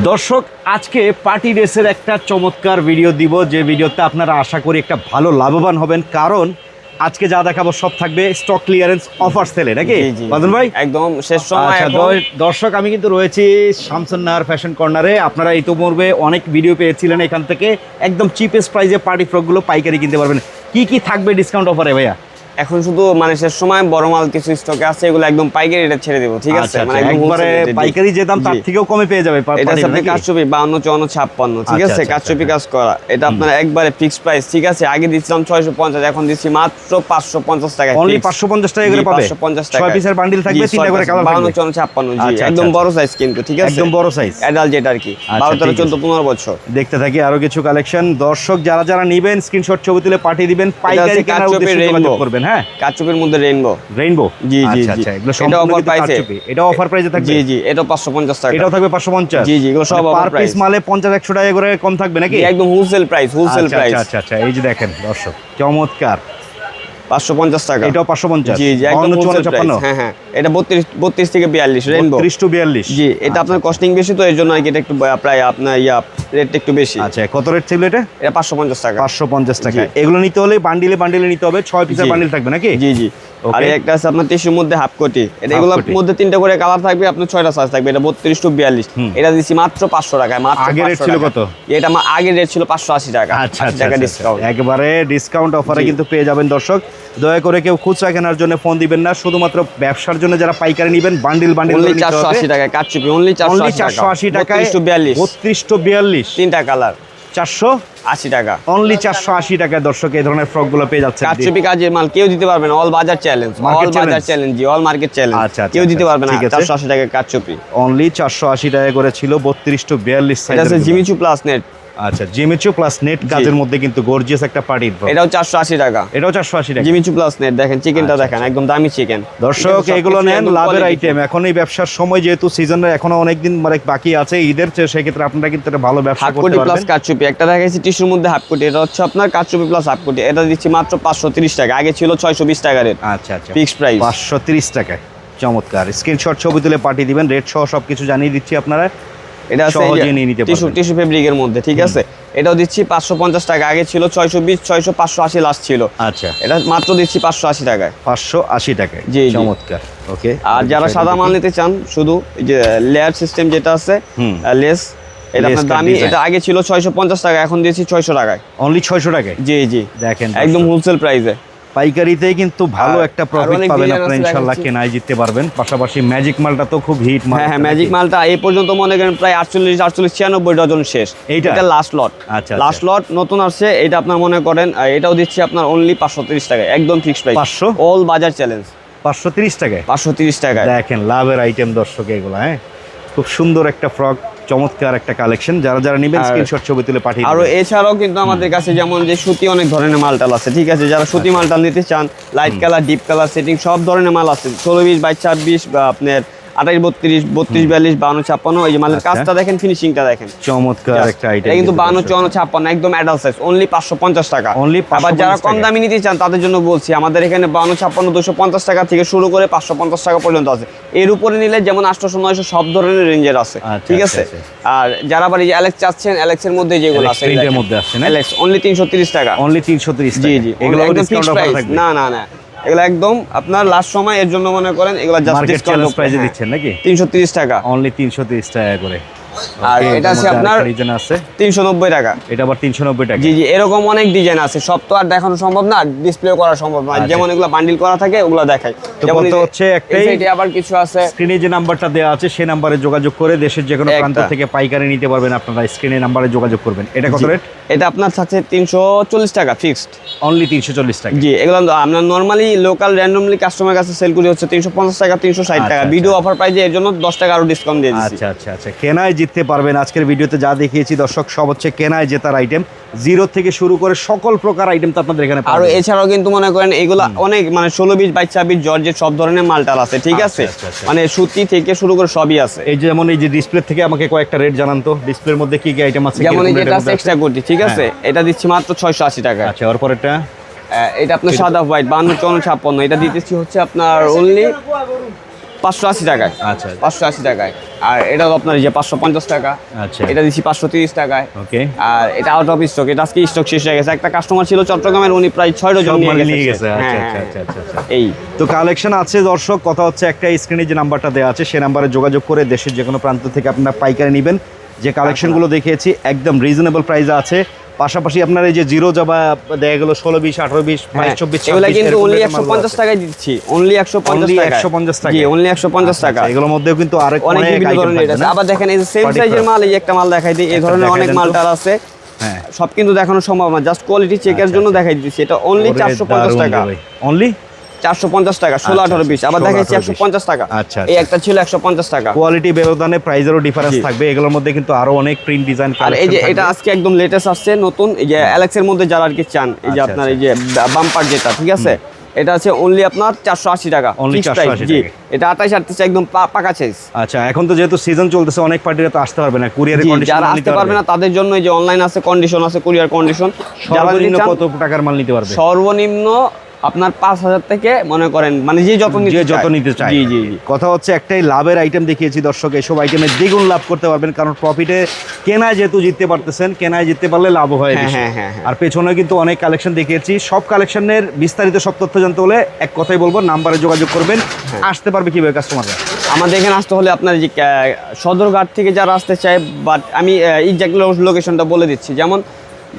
দর্শক আজকে পার্টি ড্রেসের একটা চমৎকার ভিডিও দিব। যে ভিডিওতে আপনারা আশা করি একটা ভালো লাভবান হবেন। কারণ আজকে যা দেখাবো সব থাকবে স্টক ক্লিয়ারেন্স অফার সেলে নাকি। বাদল ভাই? একদম শেষ সময় আচ্ছা দর্শক আমি কিন্তু রয়েছি শামসুন্নাহার ফ্যাশন কর্নারে আপনারা ইতিমধ্যে অনেক ভিডিও পেয়েছিলেন এখান থেকে। একদম চিপেস্ট প্রাইসে পার্টি ফ্রকগুলো পাইকারি কিনতে পারবেন। কি কি থাকবে ডিসকাউন্ট অফারে ভাইয়া? এখন শুধু মানে শেষ সময় বড় মাল কিছু স্টকে আছে এগুলো একদম পাইকারি রেটে ছেড়ে দেবো ঠিক আছে? আচ্ছা, মানে আচ্ছা, একবারে। পাইকারি যে দাম তার থেকেও কমে পেয়ে যাবে এটা আপনি? কারচুপি বাউন্ন চুয়ান্ন ছাপ্পান্ন ঠিক আচ্ছা, আছে? আচ্ছা। কাজ করা। এটা আপনার একবারে ফিক্স প্রাইস ঠিক আছে? আগে ছয়শো পঞ্চাশ এখন দিচ্ছি মাত্র পাঁচশো পঞ্চাশ টাকা অনলি পাঁচশো পঞ্চাশ টাকা করে পাবে? পাঁচশো পঞ্চাশ টাকা ছয় পিসের বান্ডিল থাকবে তিনটা করে কালার বাউন্ন থাকবে চুয়ান্ন ছাপ্পান্ন জি একদম বড় সাইজ কিন্তু ঠিক আছে? একদম বড় সাইজ অ্যাডাল্ট যেটা আর কি আচ্ছা, বারো তেরো ঠিক চোদ্দ আছে। পনেরো বছর। দেখতে থাকি আরও কিছু কালেকশন দর্শক যারা যারা নিবেন স্ক্রিনশট ছবি তুলে পাঠিয়ে দিবেন। পাইকারি কেনার উদ্দেশ্যে যোগাযোগ rainbow। করবেন হ্যাঁ? কারচুপির মধ্যে রেইনবো রেইনবো জি, জি, আচ্ছা জি। আচ্ছা এগুলো এটা অফার। কারচুপি। এটা অফার প্রাইসে থাকবে? জি জি এটা পাঁচশো পঞ্চাশ টাকা। এটাও থাকবে পাঁচশো পঞ্চাশ? জি, জি, এগুলো সব offer পার পিস। মালে পঞ্চাশ একশো টাকা করে কম থাকবে নাকি? একদম হোলসেল প্রাইস হোলসেল প্রাইস আচ্ছা আচ্ছা এই যে দেখেন দর্শক চমৎকার। পাঁচশো পঞ্চাশ টাকা। এটাও পাঁচশো পঞ্চাশ। জি জি একদম হ্যাঁ হ্যাঁ। এটা বত্রিশ বত্রিশ থেকে বিয়াল্লিশ রেনবো ত্রিশ টু বিয়াল্লিশ। জি এটা আপনার কস্টিং বেশি তো এর জন্য আর কি এটা একটু প্রায় আপনার ইয়া রেটটা একটু বেশি। আচ্ছা কত রেট ছিল এটা? এটা পাঁচশো পঞ্চাশ টাকা। পাঁচশো পঞ্চাশ টাকা এগুলো নিতে হলে বান্ডিলে বান্ডিলে নিতে হবে। ছয় পিসের বান্ডিল থাকবে নাকি? জি জি। আর একটা আছে আপনার টিস্যুর মধ্যে হাফ কোটি। এটা এগুলোর মধ্যে তিনটা করে কালার থাকবে আপনার ছয়টা সাইজ থাকবে। এটা বত্রিশ টু বিয়াল্লিশ। এটা দিচ্ছি মাত্র পাঁচশো টাকায় মাত্র rate 500 ছিল। কত? এটা আগের রেট ছিল পাঁচশো আশি টাকা। আচ্ছা 80 আচ্ছা টাকা আচ্ছা, ডিসকাউন্ট আচ্ছা। একেবারে ডিসকাউন্ট অফারে কিন্তু পেয়ে যাবেন দর্শক। দয়া করে কেউ খুচরা কেনার জন্য ফোন দিবেন না। শুধুমাত্র ব্যবসার জন্য যারা পাইকারি নেবেন বান্ডিল বান্ডিল অনলি চারশো আশি টাকায় কাটচুপি অনলি চারশো অনলি আশি চারশো টাকায় বত্রিশ টু বিয়াল্লিশ। তিনটা কালার চারশো আশি টাকা। অনলি চারশো আশি টাকায় দর্শক এই ধরনের ফ্রকগুলো পেয়ে যাচ্ছে কাটচুপি কাজের মাল কেউ দিতে পারবে না। অল বাজার চ্যালেঞ্জ অল বাজার চ্যালেঞ্জ জি অল মার্কেট চ্যালেঞ্জ আচ্ছা, কেউ দিতে আচ্ছা, পারবে না। ঠিক আছে। চারশো আশি টাকা কাটচুপি। অনলি চারশো আশি টাকা করে ছিল বত্রিশ টু বিয়াল্লিশ এটা জিমিচু প্লাস নেট আচ্ছা জিমিচু প্লাস নেট কাজের মধ্যে কিন্তু গর্জিয়াস একটা পার্টির এটাও চারশো আশি টাকা। এটাও চারশো আশি টাকা। জিমিচু প্লাস নেট দেখেন চিকেনটা আচ্ছা, দেখেন একদম দামি চিকেন দর্শক এগুলো নেন লাভের আইটেম এখন এই ব্যবসার সময় যেহেতু সিজনের এখনও অনেকদিন মানে বাকি আছে ঈদের সেক্ষেত্রে আপনারা কিন্তু একটা ভালো ব্যবসা করতে কোটি প্লাস পারবেন কাটচুপি একটা দেখাইছি টিস্যুর মধ্যে হাফ কোটি। এটা হচ্ছে আপনার কাটচুপি প্লাস হাফ কোটি। এটা দিচ্ছি মাত্র পাঁচশো তিরিশ টাকা। আগে ছিল ছয়শো বিশ টাকা রেট আচ্ছা আচ্ছা। ফিক্সড প্রাইস পাঁচশো তিরিশ টাকায়। চমৎকার। স্ক্রিনশট ছবি তুলে পাঠিয়ে দিবেন। রেট সহ সবকিছু জানিয়ে দিচ্ছি আপনারা। এটা আছে টিস্যু টিস্যু ফেব্রিকের মধ্যে ঠিক আছে? এটাও দিচ্ছি পাঁচশো পঞ্চাশ টাকা। আগে ছিল ছয়শো বিশ ছয়শো পাঁচশো আশি লাস্ট ছিল। আচ্ছা। এটা মাত্র দিচ্ছি পাঁচশো আশি টাকায়। পাঁচশো আশি টাকায়। জি। চমৎকার। ওকে। আর যারা সাদা মাল নিতে চান শুধু যে লেয়ার সিস্টেম যেটা আছে লেস এটা আপনার দামি এটা আগে ছিল ছয়শো পঞ্চাশ টাকা এখন দিয়েছি ছয়শো টাকায়। অনলি ছয়শো টাকায়? জি জি। দেখেন একদম হোলসেল প্রাইসে পাইকারিতে কিন্তু ভালো একটা প্রফিট পাবেন আপনারা আছে ইনশাল্লাহ কেনায় জিততে পারবেন। পাশাপাশি ম্যাজিক মালটা তো খুব হিট মাল হ্যাঁ ম্যাজিক মালটা এই পর্যন্ত মনে করেন প্রায় আটচল্লিশ আটচল্লিশ ছিয়ানব্বই ডজন শেষ? এটা লাস্ট লট আচ্ছা, লাস্ট লট নতুন আসছে এটা আপনার মনে করেন এটাও দিচ্ছি আপনার অনলি পাঁচশো তিরিশ টাকা একদম ফিক্সড প্রাইস 500? অল বাজার চ্যালেঞ্জ পাঁচশো তিরিশ টাকায়? পাঁচশো তিরিশ টাকায়। দেখেন লাভের আইটেম দর্শক এগুলো হ্যাঁ? খুব সুন্দর একটা ফ্রক চমৎকার একটা কালেকশন যারা যারা নেবেন স্ক্রিনশট ছবি তুলে পাঠিয়ে আর এছাড়াও কিন্তু আমাদের কাছে যেমন যে সুতি অনেক ধরনের মালটাল আছে ঠিক আছে? যারা সুতি আচ্ছা। মালটাল নিতে চান light colour deep colour setting সব ধরনের মাল আছে। ষোলো বিশ বাইশ ছাব্বিশ বা আপনার আঠাইশ বত্রিশ বত্রিশ বিয়াল্লিশ বাউন্ন ছাপ্পান্ন এই যে মালের আচ্ছা। কাজটা দেখেন ফিনিশিংটা দেখেন। চমৎকার একটা আইটেম কিন্তু বাউন্ন চুয়ান্ন ছাপ্পান্ন একদম অ্যাডাল্ট সাইজ অনলি পাঁচশো পঞ্চাশ টাকা। Only আবার যারা কম দামি নিতে চান তাদের জন্য বলছি আমাদের এখানে বাউন্ন ছাপ্পান্ন দুশো পঞ্চাশ টাকা থেকে শুরু করে পাঁচশো পঞ্চাশ টাকা পর্যন্ত আছে। এর উপরে নিলে যেমন আটশোশো নয়শো সব ধরনের রেঞ্জের আছে। আচ্ছা, ঠিক আচ্ছা, আছে? আর যারা আবার এই যে অ্যালেক্স চাচ্ছেন অ্যালেক্সের মধ্যে যেগুলো আছে এর মধ্যে আসছে না? অ্যালেক্স অনলি তিনশো তিরিশ টাকা। অনলি তিনশো তিরিশ জি জি এগুলো না না না। এগুলো একদম আপনার লাস্ট সময় এর জন্য মনে করেন এগুলো জাস্ট ডিসকাউন্ট প্রাইসে দিচ্ছেন নাকি? তিনশো তিরিশ টাকা। অনলি তিনশো তিরিশ টাকা করে। আর এটা আছে আপনার ডিজাইন আছে। তিনশো নব্বই টাকা। এটা আবার তিনশো নব্বই টাকা। জি জি এরকম অনেক ডিজাইন আছে। সব তো আর দেখানো সম্ভব না ডিসপ্লে করা সম্ভব না। আচ্ছা। যেমন এগুলো বান্ডিল করা থাকে ওগুলো দেখাই তো যেমন কত এই যে- হচ্ছে একটাই? সাইডে আবার কিছু আছে। স্ক্রিনে যে নাম্বারটা দেওয়া আছে সেই নাম্বারে যোগাযোগ করে দেশের যে কোনো প্রান্ত থেকে পাইকারি নিতে পারবেন আপনারা স্ক্রিনে নাম্বারে যোগাযোগ করবেন। এটা কত রেট? এটা আপনার থাকছে তিনশো চল্লিশ টাকা ফিক্সড অনলি তিনশো চল্লিশ টাকা। জি এগুলো আমরা নর্মালি লোকাল র্যান্ডমলি কাস্টমার কাছে সেল করি হচ্ছে তিনশো পঞ্চাশ টাকা তিনশো ষাট আচ্ছা, টাকা। আচ্ছা। ভিডিও অফার প্রাইজে এর জন্য দশ টাকা আরও ডিসকাউন্ট দিয়ে দিচ্ছি। আচ্ছা আচ্ছা আচ্ছা। কেনায় জিততে পারবেন। আজকের ভিডিওতে যা দেখিয়েছি দর্শক সব হচ্ছে কেনায় জেতার আইটেম জিরো থেকে শুরু করে সকল প্রকার আইটেম তো আপনাদের এখানে আর এছাড়াও কিন্তু মনে করেন এগুলো অনেক মানে ষোলো বিশ বাইশ ছাব্বিশ জর্জের সব ধরনের মালটাল আছে ঠিক আচ্ছা, আছে? আচ্ছা, আচ্ছা। মানে সুতি থেকে শুরু করে সবই আছে। এই যেমন এই যে ডিসপ্লে থেকে আমাকে কয়েকটা রেট জানান তো ডিসপ্লের মধ্যে কি কি আইটেম আছে যেমন এর এক্সট্রা কোটি ঠিক আছে? হ্যাঁ। এটা দিচ্ছি মাত্র ছয়শো আশি টাকা। আচ্ছা আর পরেরটা? এটা আপনার সাদা হোয়াইট বান্ন চুয়ান্ন ছাপ্পান্ন এটা দিতেছি হচ্ছে আপনার অনলি পাঁচশো আশি টাকায়। আচ্ছা পাঁচশো আশি টাকায়। আর এটা তো আপনার যে পাঁচশো পঞ্চাশ টাকা। আচ্ছা। এটা দিচ্ছি পাঁচশো তিরিশ টাকায়। ওকে। আর এটা আউট অফ স্টক এটা আজকে স্টক শেষ হয়ে গেছে। একটা কাস্টমার ছিল চট্টগ্রামের উনি প্রায় ছয় ডজন নিয়ে গেছে। আচ্ছা হ্যাঁ, আচ্ছা হ্যাঁ। আচ্ছা আচ্ছা। আচ্ছা এই। তো কালেকশন আছে দর্শক। কথা হচ্ছে একটা স্ক্রিনে যে নাম্বারটা দেওয়া আছে সেই নাম্বারে যোগাযোগ করে দেশের যে কোনো প্রান্ত থেকে আপনারা পাইকারি নেবেন। যে কালেকশনগুলো দেখিয়েছি একদম রিজনেবল প্রাইসে আছে। পাশাপাশি আপনার এই যে জিরো জাবা দেখা গেল ষোলো বিশ আঠারো বিশ বাইশ হ্যাঁ, চব্বিশ এগুলো কিন্তু অনলি একশো পঞ্চাশ। টাকায় দিচ্ছি। অনলি একশো পঞ্চাশ একশো পঞ্চাশ টাকা? জি অনলি একশো পঞ্চাশ আচ্ছা, টাকা আচ্ছা, এগুলোর মধ্যেও কিন্তু আরেক অনেক ধরনের আবার দেখেন এই যে সেম সাইজের মাল এই একটা মাল দেখাই দিই এই ধরনের অনেক। মালটার আছে। হ্যাঁ। সব কিন্তু দেখানো সম্ভব না জাস্ট কোয়ালিটি চেকের আচ্ছা, জন্য আচ্ছা। দেখাই দিচ্ছি। এটা অনলি চারশো পঞ্চাশ টাকা। অনলি চারশো পঞ্চাশ টাকা ষোলো আচ্ছা, আঠারো বিশ। আবার 16, দেখাচ্ছি একশো পঞ্চাশ টাকা। আচ্ছা, এই আচ্ছা। একটা ছিল একশো পঞ্চাশ টাকা। কোয়ালিটি ব্যবধানে প্রাইজেরও ডিফারেন্স থাকবে। এগুলোর মধ্যে কিন্তু আরও অনেক প্রিন্ট ডিজাইন আর এই যে এটা আজকে একদম লেটেস্ট আসছে নতুন। এই যে অ্যালেক্সের মধ্যে যারা আর কি চান এই যে আচ্ছা, আপনার এই যে বাম্পার যেটা ঠিক আছে? এটা আছে অনলি আপনার চারশো আশি টাকা Only Fixed 480 price, জি। এটা আঠাশ আটত্রিশ একদম পাকা সাইজ আচ্ছা এখন তো যেহেতু সিজন চলতেছে অনেক পার্টিরা তো আসতে পারবে না। কুরিয়ারে যারা আসতে পারবে না তাদের জন্য এই যে অনলাইন আছে কন্ডিশন আছে কুরিয়ার কন্ডিশন সর্বনিম্ন কত টাকার মাল নিতে পারবে? সর্বনিম্ন আপনার পাঁচ হাজার থেকে মনে করেন মানে যে যত যে যত নিতে চাই জি জি কথা হচ্ছে একটাই লাভের আইটেম দেখিয়েছি দর্শক এসব আইটেমে দ্বিগুণ লাভ করতে পারবেন কারণ প্রফিটে কেনায় যেহেতু জিততে পারতেছেন কেনায় জিততে পারলে লাভ হয় হ্যাঁ, হ্যাঁ, হ্যাঁ। আর পেছনে কিন্তু অনেক কালেকশন দেখিয়েছি। সব কালেকশনের বিস্তারিত সব তথ্য জানতে হলে এক কথাই বলব নাম্বারে যোগাযোগ করবেন। আসতে পারবে কীভাবে কাস্টমাররা আমাদের এখানে আসতে হলে আপনার যে সদরঘাট থেকে যারা আসতে চায় বাট আমি এক্সাক্ট লোকেশনটা বলে দিচ্ছি। যেমন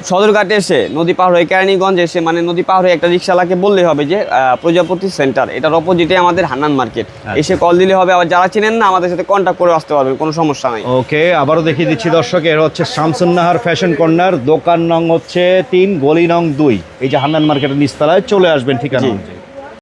সদরঘাটে এসে নদী পাহাড় হয়ে কেরানীগঞ্জ এসে মানে নদী পাহাড় হয়ে একটা রিক্সাওয়ালাকে বললে হবে যে প্রজাপতি সেন্টার এটার অপোজিটে আমাদের হান্নান মার্কেট। এসে কল দিলে হবে আবার যারা চেনেন না আমাদের সাথে কন্ট্যাক্ট করে আসতে পারবেন কোনো সমস্যা নাই। ওকে আবারও দেখিয়ে দিচ্ছি দর্শক এর হচ্ছে শামসুন্নাহার ফ্যাশন কর্নার দোকান নং হচ্ছে তিন গলি নং দুই। এই যে হান্নান মার্কেটের নিচতলায় চলে আসবেন ঠিকানা।